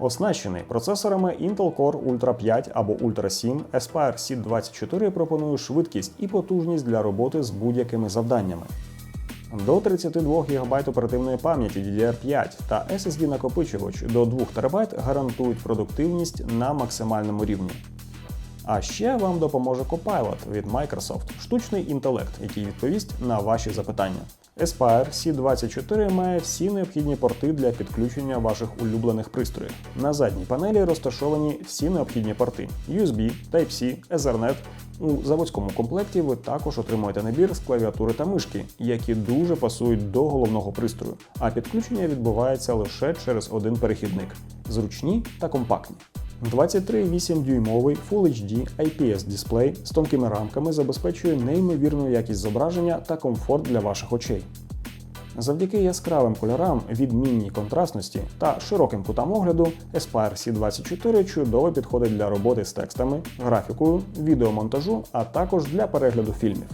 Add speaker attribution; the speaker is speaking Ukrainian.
Speaker 1: Оснащений процесорами Intel Core Ultra 5 або Ultra 7, Aspire C24 пропонує швидкість і потужність для роботи з будь-якими завданнями. До 32 ГБ оперативної пам'яті DDR5 та SSD-накопичувач до 2 ТБ гарантують продуктивність на максимальному рівні. А ще вам допоможе Copilot від Microsoft, штучний інтелект, який відповість на ваші запитання. Aspire C24 має всі необхідні порти для підключення ваших улюблених пристроїв. На задній панелі розташовані всі необхідні порти USB, Type-C, Ethernet. У заводському комплекті ви також отримуєте набір з клавіатури та мишки, які дуже пасують до головного пристрою, а підключення відбувається лише через один перехідник зручні та компактні. 23,8 дюймовий Full HD IPS дисплей з тонкими рамками забезпечує неймовірну якість зображення та комфорт для ваших очей. Завдяки яскравим кольорам, відмінній контрастності та широким кутам огляду, Aspire C24 чудово підходить для роботи з текстами, графікою, відеомонтажу, а також для перегляду фільмів.